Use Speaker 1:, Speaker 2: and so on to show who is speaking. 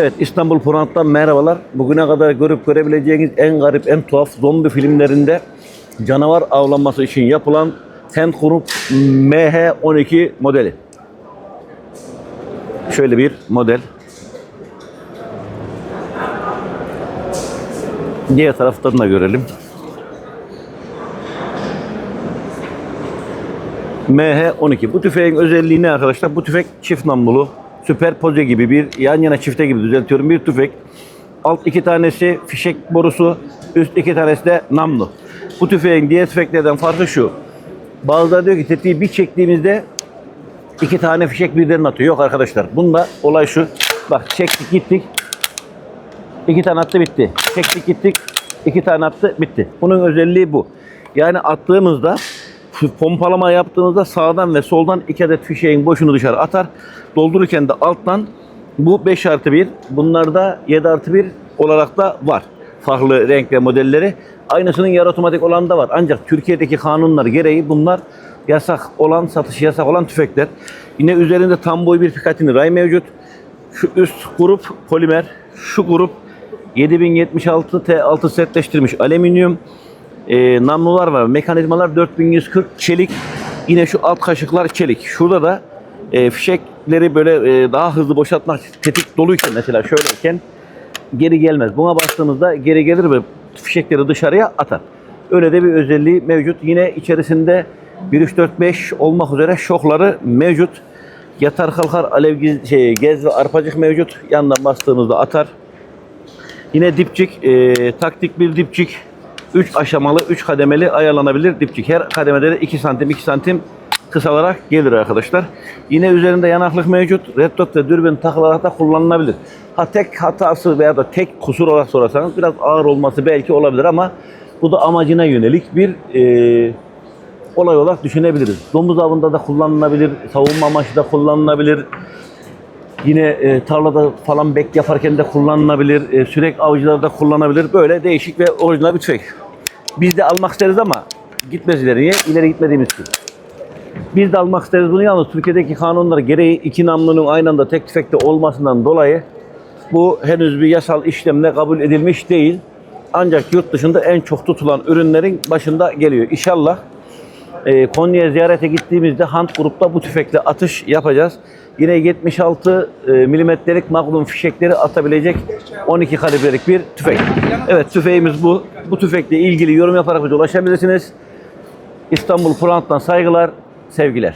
Speaker 1: Evet İstanbul Pırant'tan merhabalar. Bugüne kadar görüp görebileceğiniz en garip, en tuhaf zombi filmlerinde canavar avlanması için yapılan Group MH12 modeli. Şöyle bir model. Diğer taraftan da görelim. MH12. Bu tüfeğin özelliği ne arkadaşlar? Bu tüfek çift namlulu. Süperpoze gibi bir yan yana çifte gibi düzeltiyorum bir tüfek. Alt iki tanesi fişek borusu, üst iki tanesi de namlu. Bu tüfeğin diğer tüfeklerden farkı şu. Bazıları diyor ki tetiği bir çektiğimizde iki tane fişek birden atıyor. Yok arkadaşlar. Bunda olay şu. Bak çektik gittik. İki tane attı bitti. Çektik gittik. iki tane attı bitti. Bunun özelliği bu. Yani attığımızda pompalama yaptığımızda sağdan ve soldan iki adet fişeğin boşunu dışarı atar. Doldururken de alttan bu 5 artı 1. Bunlarda 7 artı 1 olarak da var. Farklı renk ve modelleri. Aynısının yarı otomatik olan da var. Ancak Türkiye'deki kanunlar gereği bunlar yasak olan, satışı yasak olan tüfekler. Yine üzerinde tam boy bir Picatinny ray mevcut. Şu üst grup polimer, şu grup 7076 T6 setleştirmiş alüminyum e, namlular var. Mekanizmalar 4140 çelik. Yine şu alt kaşıklar çelik. Şurada da e, fişekleri böyle e, daha hızlı boşaltmak tetik doluyken mesela şöyleyken geri gelmez. Buna bastığımızda geri gelir ve fişekleri dışarıya atar. Öyle de bir özelliği mevcut. Yine içerisinde 1 3 4 5 olmak üzere şokları mevcut. Yatar kalkar alev şey, gez ve arpacık mevcut. Yandan bastığımızda atar. Yine dipçik, e, taktik bir dipçik. 3 aşamalı, 3 kademeli ayarlanabilir dipçik. Her kademede de 2 santim, 2 santim kısalarak gelir arkadaşlar. Yine üzerinde yanaklık mevcut. Red dot ve dürbün takılarak da kullanılabilir. Ha tek hatası veya da tek kusur olarak sorarsanız biraz ağır olması belki olabilir ama bu da amacına yönelik bir e, olay olarak düşünebiliriz. Domuz avında da kullanılabilir, savunma amaçlı da kullanılabilir. Yine e, tarlada falan bek yaparken de kullanılabilir. E, sürek avcılarda kullanabilir. Böyle değişik ve orijinal bir tüfek. Biz de almak isteriz ama gitmez ileriye. İleri gitmediğimiz için. Biz de almak isteriz bunu yalnız Türkiye'deki kanunlar gereği iki namlunun aynı anda tek tüfekte olmasından dolayı bu henüz bir yasal işlemle kabul edilmiş değil. Ancak yurt dışında en çok tutulan ürünlerin başında geliyor. İnşallah e, Konya'ya ziyarete gittiğimizde Hunt grupta bu tüfekle atış yapacağız. Yine 76 e, milimetrelik Magnum fişekleri atabilecek 12 kalibrelik bir tüfek. Evet tüfeğimiz bu. Bu tüfekle ilgili yorum yaparak bize ulaşabilirsiniz. İstanbul Pırant'tan saygılar, sevgiler.